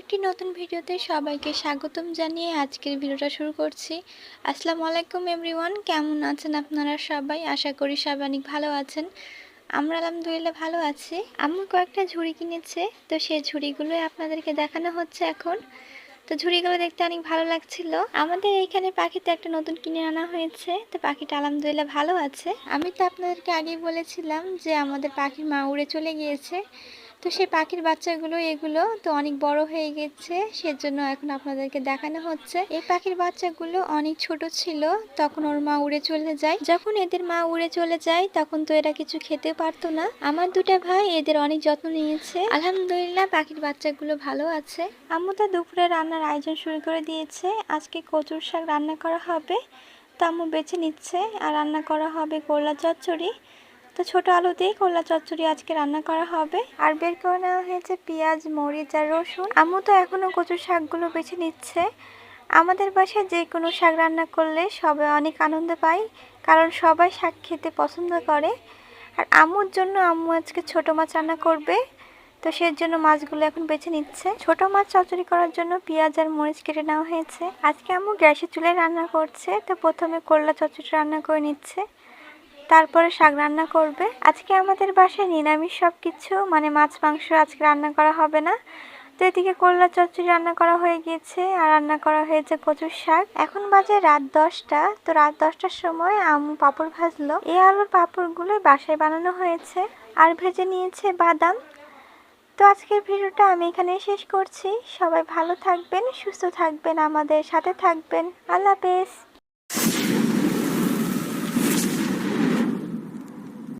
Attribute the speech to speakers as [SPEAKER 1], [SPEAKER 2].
[SPEAKER 1] একটি নতুন ভিডিওতে সবাইকে স্বাগতম জানিয়ে আজকের ভিডিওটা শুরু করছি। আসসালামু আলাইকুম এভরিওয়ান, কেমন আছেন আপনারা সবাই? আশা করি সবাই অনেক ভালো আছেন। আমরা আলহামদুলিল্লাহ ভালো আছি। আম্মু কয়েকটা ঝুড়ি কিনেছে, তো সেই ঝুড়িগুলোই আপনাদেরকে দেখানো হচ্ছে এখন। তো ঝুড়িগুলো দেখতে অনেক ভালো লাগছিল। আমাদের এইখানে পাখিতে একটা নতুন কিনে আনা হয়েছে, তো পাখিটা আলহামদুলিল্লাহ ভালো আছে। আমি তো আপনাদেরকে আগেই বলেছিলাম যে আমাদের পাখির মা উড়ে চলে গিয়েছে। তো সেই পাখির বাচ্চাগুলো, এগুলো তো অনেক বড় হয়ে গেছে, সেজন্য এখন আপনাদেরকে দেখানো হচ্ছে। এই পাখির বাচ্চাগুলো অনেক ছোট ছিল, তখন ওর মা উড়ে চলে যায়। যখন এদের মা উড়ে চলে যায়, তখন তো এরা কিছু খেতে পারতো না। আমার দুটা ভাই এদের অনেক যত্ন নিয়েছে। আলহামদুলিল্লাহ, পাখির বাচ্চাগুলো ভালো আছে। আম্মু তো দুপুরে রান্নার আয়োজন শুরু করে দিয়েছে। আজকে কচুর শাক রান্না করা হবে। তো আম্মু বেছে নিচ্ছে। আর রান্না করা হবে করলা চচ্চড়ি। তো ছোট আলু দিয়ে করলা চচ্চড়ি আজকে রান্না করা হবে। আর বের করে নেওয়া হয়েছে পেঁয়াজ, মরিচ আর রসুন। আম্মু তো এখনও কচুর শাকগুলো বেছে নিচ্ছে। আমাদের বাসায় যে কোনো শাক রান্না করলে সবাই অনেক আনন্দ পায়, কারণ সবাই শাক খেতে পছন্দ করে। আর আম্মুর জন্য আম্মু আজকে ছোট মাছ রান্না করবে, তো সেই জন্য মাছগুলো এখন বেছে নিচ্ছে। ছোট মাছ চচ্চড়ি করার জন্য পেঁয়াজ আর মরিচ কেটে নেওয়া হয়েছে। আজকে আম্মু গ্যাসের চুলায় রান্না করছে, তো প্রথমে করলা চচ্চড়ি রান্না করে নিচ্ছে। তারপরে শাক রান্না করবে। আজকে আমাদের বাসায় নিরামিষ সব কিছু মানে মাছ, মাংস আজকে রান্না করা হবে না। তো এদিকে করলা চচ্চড়ি রান্না করা হয়ে গিয়েছে, আর রান্না করা হয়েছে কচুর শাক। এখন বাজে রাত দশটা, তো রাত দশটার সময় আম্মু পাঁপড় ভাজলো। এই আলুর পাঁপড়গুলো বাসায় বানানো হয়েছে, আর ভেজে নিয়েছে বাদাম। তো আজকের ভিডিওটা আমি এখানে শেষ করছি। সবাই ভালো থাকবেন, সুস্থ থাকবেন, আমাদের সাথে থাকবেন। আল্লাহ হাফেজ।